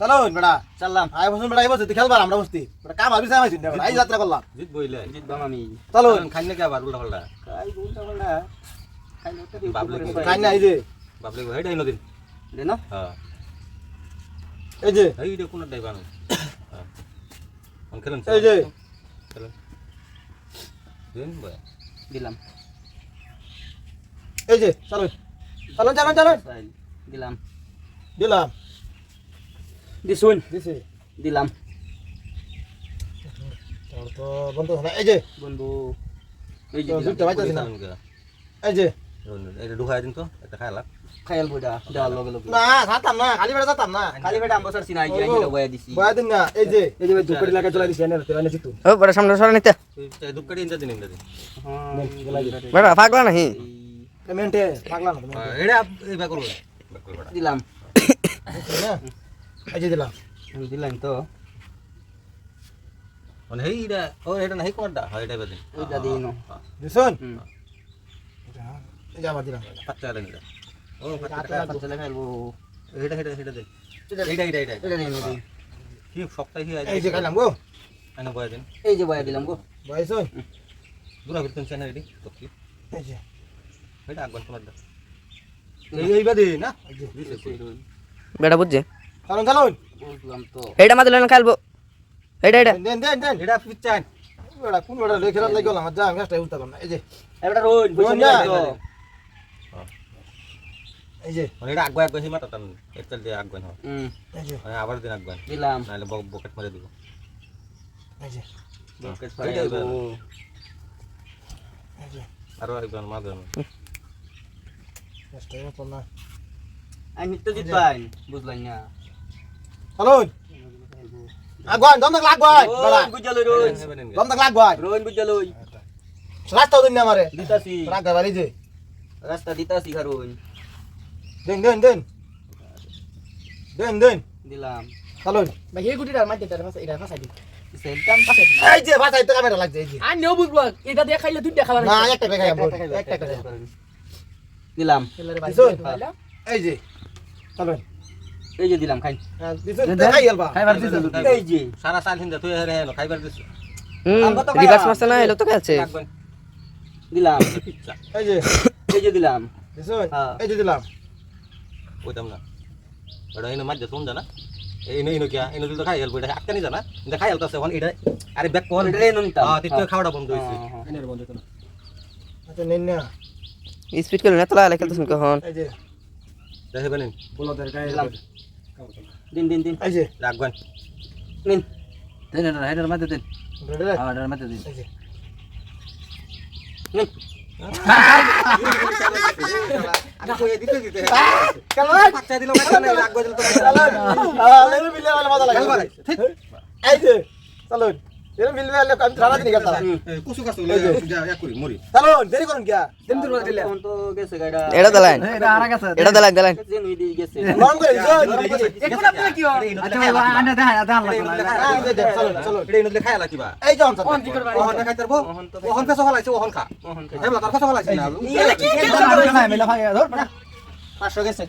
চলো বেড়া চাললাম। আই বসুন বেড়া এই বসে তুই খেলবার আমরা বসতি। বেড়া কাম আবি সামাই যাত্রা করলাম। জিত বইলে। খাই না কে আবার উল্টা পাল্টা? খাই বলতে পারলা খাই লোকটা দিয়ে বাবলে উপরে না এই যে। বাবলে হ্যাঁ। এই যে। এই রে কোন ডাই বানো হ্যাঁ। খেলেন এই যে। খেলেন। দেন বয়। দিলাম। এই যে চলো চলো চলো চলো দিলাম। দিলাম। দিছুন দিছি দিলাম তোর তো বন্ধু হলো এই যে। বন্ধু এই যে তো দিলাম দুধটা বাইতাছি না? এই যে। এটা ঢুকাই দিন তো একটা খাইলা খায়াল বইটা দেওয়ার লগে লগে। না খাতাম না খালি বেড়া যেতাম না। খালি বেটা আম্বসার সিনা এই যে এটা বয়া দিছি। বয়া দিন না এই যে। এই যে দুপুরি লাগা চলে দিছি এনে এনেছি তুই ও বড় সামনে সরে নিতে। কাটি ইনটা দিন দিন। হ্যাঁ বড় পাগলা নাহি? পেমেন্টে পাগলা না এটা এই ব্যাক করবে দিলাম। না। এই দিলাম। আমি দিলাম তো। মানে হেই এটা ও এটা নাই কোনটা হয় এটা বেদিন ওইটা দিই নো দিছুন? হুম। এই দিলাম। পাঁচটা দেন ও আটটা পাঁচটা খাইবো এটা এটা এটা দেন এইটা এইটা এইটা। এটা নো দিই কি সপ্তাহে এই যে খাইলাম গো। আনা বয় দিন। এই যে বয়া দিলাম গো। বয়সুন দূরা করতেন চ্যানেল রেডি তো কি এই যে। এটা আগন তোমার দা। এই এই বাদে না বেটা বুঝছে? চলুন চলুন বুঝলাম তো। এইটা মাদলে না খেলব। এইটা এইটা। দেন দেন দেন। এটা পিচ্চান বেড়া কোন বেড়া লেখে রাত লাগি গেলাম যা আমি গাছটা উঠতে পারলাম না এই যে। এবারে রোজ রোজ না এই যে। মানে এটা আগবাই আগবাই হিমা তাতান একচল দিয়ে আগবাই হয় হুম। এই যে। মানে আবার দিন আগবাই দিলাম। নাহলে বকেট মারে দিব। এই যে। বকেট এইটা ফাইল এই যে। আরও একজন মা দেন গাছটা মতো না। আমি তো জিতবাই বুঝলাম না। চলুন আগুয়ান দম লাগ লাগবাই বেড়া রোজ বুঝালো রোজ দম লাগবাই রোজ বুঝালো রাস্তাও দিন আমারে দিতাছি রাগ গাবারি যে রাস্তা দিতাছি কারণ দেন দেন দেন দেন দেন দিলাম চলুন বাকি এই গুটিটার মাঝে তার ফাঁসা এটা দিই সেলটাম এই যে বাসাই তো ক্যামেরা লাগছে এই যে আর নেও বুঝব এটা দিয়ে খাইলে দুইটা খাবার না একটা বেখাই একটা একটা দিলাম এই যে এই যে দিলাম খাই। দিছুন দেখাই এই যে। সারা সাল হিন্দা তুই হেরে হেলো খাইবার দিছ। হুম রিভার্স খাইয়া। না এলো তো আগবাই দিলাম। এই যে এই যে। দিলাম। দিছুন হ্যাঁ। এই যে দিলাম। কইতাম না। ওটা এনে মাঝে শুন জানা এই নো। ইনো কিয়া? ইনো তো খাই হেল বইটা আটকানি জানা? এটা খাই হেলতাছে ওখানে এটা আরে ব্যাক কোন। এটা রেনো নিতাম। হ্যাঁ তিতে খাওয়াটা বন্ধ হইছে। আচ্ছা নেন না। স্পিড খেলুন এত লাগলে খেলতেছেন কখন? এই যে। দেখবেন দিলাম দিন দিন দিন এই যে রাখবেন নিন রেডি রে এই যে নিন কেমন বাচ্চা দিল বাচ্চা নাই রাখবে দিল তো চলুন আলে মিলে वाला মজা লাগে এই যে চলুন এর মিলবে আলে আমি সারা দিন গেতাম কুসু কাসু যা এক করি মরি চলুন দেরি করুন কিয়া এখন তো গেছে গাড়া এটা দেলাইন এটা দেলাইন দেলাইন যে নুই দিয়ে গেছে নরম করে দিছো এখন আপনি কি হয় হ্যাঁ, এই যে, চলুন চলুন এটা ইনো খাই লাগি এই যে কোন কি করবা ওহন খাই তারবো ওহন কাছে হলাইছে ওহন খা ওহন খাই হেবলা তার কাছে হলাইছে না এটা কি কি পাঁচশো গেছে